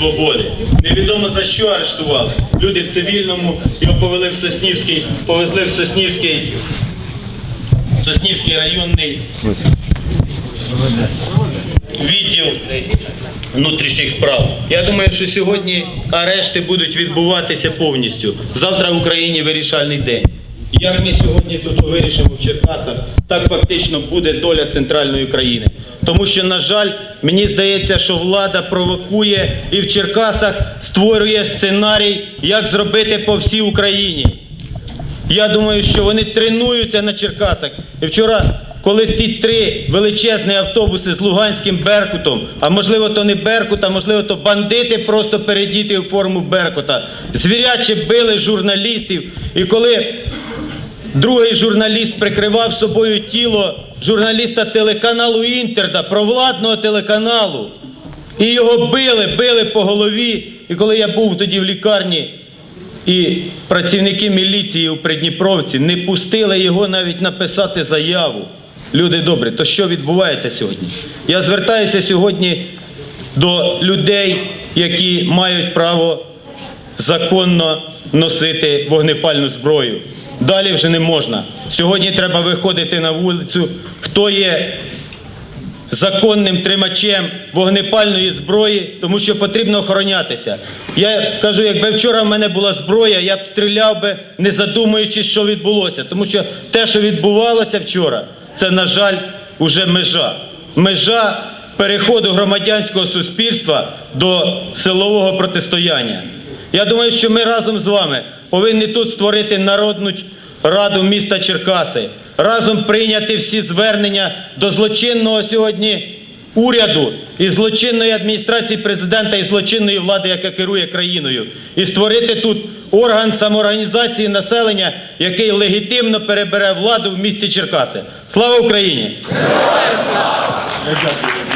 свободи. Невідомо за що арештували. Люди в цивільному його повели в Соснівський, повезли в Соснівський, Соснівський районний відділ внутрішніх справ. Я думаю, що сьогодні арешти будуть відбуватися повністю. Завтра в Україні вирішальний день. Як ми сьогодні тут вирішимо в Черкасах, так фактично буде доля центральної країни. Тому що, на жаль, мені здається, що влада провокує і в Черкасах створює сценарій, як зробити по всій Україні. Я думаю, що вони тренуються на Черкасах. І вчора, коли ті три величезні автобуси з Луганським Беркутом, а можливо, то не Беркут, а можливо, то бандити просто передіти у форму Беркута, звіряче били журналістів. І коли другий журналіст прикривав собою тіло журналіста телеканалу Інтерда, провладного телеканалу, і його били, били по голові. І коли я був тоді в лікарні, і працівники міліції у Придніпровці не пустили його навіть написати заяву. Люди добрі, то що відбувається сьогодні? Я звертаюся сьогодні до людей, які мають право законно носити вогнепальну зброю. Далі вже не можна. Сьогодні треба виходити на вулицю. Хто є законним тримачем вогнепальної зброї, тому що потрібно охоронятися. Я кажу, якби вчора в мене була зброя, я б стріляв би, не задумуючись, що відбулося. Тому що те, що відбувалося вчора, це, на жаль, уже межа. Межа переходу громадянського суспільства до силового протистояння. Я думаю, що ми разом з вами повинні тут створити народну раду міста Черкаси, разом прийняти всі звернення до злочинного сьогодні уряду і злочинної адміністрації президента і злочинної влади, яка керує країною, і створити тут орган самоорганізації населення, який легітимно перебере владу в місті Черкаси. Слава Україні!